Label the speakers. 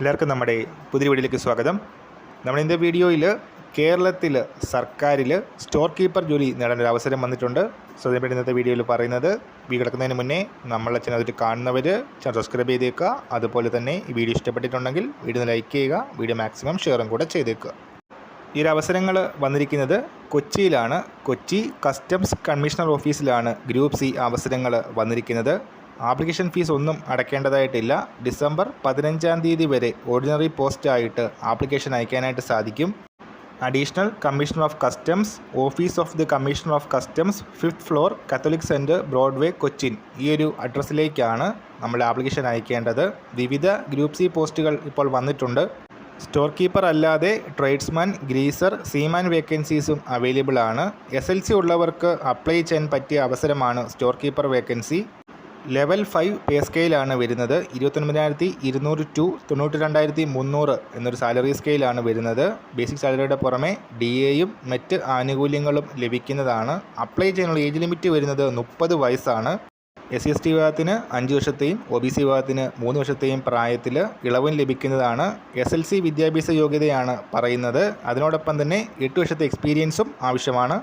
Speaker 1: എല്ലാവർക്കും നമ്മുടെ പുതിയ വീഡിയോയിലേക്ക് സ്വാഗതം. നമ്മൾ ഇന്നത്തെ വീഡിയോയിൽ കേരളത്തിൽ സർക്കാരിൽ സ്റ്റോർ കീപ്പർ ജോലി നേടാൻ ഒരു അവസരം വന്നിട്ടുണ്ട്. സോ ഇന്നത്തെ വീഡിയോയിൽ പറയുന്നത് വീ കിടക്കുന്നതിന് മുന്നേ നമ്മളെ അതിൽ കാണുന്നവർ ചാനൽ സബ്സ്ക്രൈബ് ചെയ്തേക്കുക. അതുപോലെ തന്നെ ഈ വീഡിയോ ഇഷ്ടപ്പെട്ടിട്ടുണ്ടെങ്കിൽ വീഡിയോ ലൈക്ക് ചെയ്യുക വീഡിയോ മാക്സിമം ഷെയറും കൂടെ ചെയ്തേക്കുക. ഈ ഒരു അവസരങ്ങൾ വന്നിരിക്കുന്നത് കൊച്ചിയിലാണ്. കൊച്ചി കസ്റ്റംസ് കമ്മീഷണർ ഓഫീസിലാണ് ഗ്രൂപ്പ് സി അവസരങ്ങൾ വന്നിരിക്കുന്നത്. ആപ്ലിക്കേഷൻ ഫീസ് ഒന്നും അടയ്ക്കേണ്ടതായിട്ടില്ല. ഡിസംബർ പതിനഞ്ചാം തീയതി വരെ ഓർഡിനറി പോസ്റ്റ് ആയിട്ട് ആപ്ലിക്കേഷൻ അയക്കാനായിട്ട് സാധിക്കും. Additional commissioner of customs office of the commissioner of customs fifth floor Catholic centre Broadway Cochin ഈ ഒരു അഡ്രസ്സിലേക്കാണ് നമ്മൾ ആപ്ലിക്കേഷൻ അയക്കേണ്ടത്. വിവിധ ഗ്രൂപ്പ് സി പോസ്റ്റുകൾ ഇപ്പോൾ വന്നിട്ടുണ്ട്. സ്റ്റോർ കീപ്പർ അല്ലാതെ ട്രേഡ്സ്മാൻ ഗ്രീസർ സീമാൻ വേക്കൻസീസും അവൈലബിൾ ആണ് എസ് എൽ സി ഉള്ളവർക്ക് അപ്ലൈ ചെയ്യാൻ പറ്റിയ അവസരമാണ് store keeper vacancy. Level five pay സ്കെയിലാണ് വരുന്നത്. ഇരുപത്തൊൻപതിനായിരത്തി ഇരുന്നൂറ് ടു തൊണ്ണൂറ്റി രണ്ടായിരത്തി മുന്നൂറ് എന്നൊരു സാലറി സ്കെയിലാണ് വരുന്നത്. ബേസിക് സാലറിയുടെ പുറമെ ഡി എയും മറ്റ് ആനുകൂല്യങ്ങളും ലഭിക്കുന്നതാണ്. അപ്ലൈ ചെയ്യാനുള്ള ഏജ് ലിമിറ്റ് വരുന്നത് മുപ്പത് വയസ്സാണ്. എസ് സി എസ് ടി വിഭാഗത്തിന് അഞ്ച് വർഷത്തെയും ഒ ബി സി വിഭാഗത്തിന് മൂന്ന് വർഷത്തെയും പ്രായത്തിൽ ഇളവും ലഭിക്കുന്നതാണ്. എസ് എൽ സി വിദ്യാഭ്യാസ യോഗ്യതയാണ് പറയുന്നത്. അതിനോടൊപ്പം തന്നെ എട്ട് വർഷത്തെ എക്സ്പീരിയൻസും ആവശ്യമാണ്.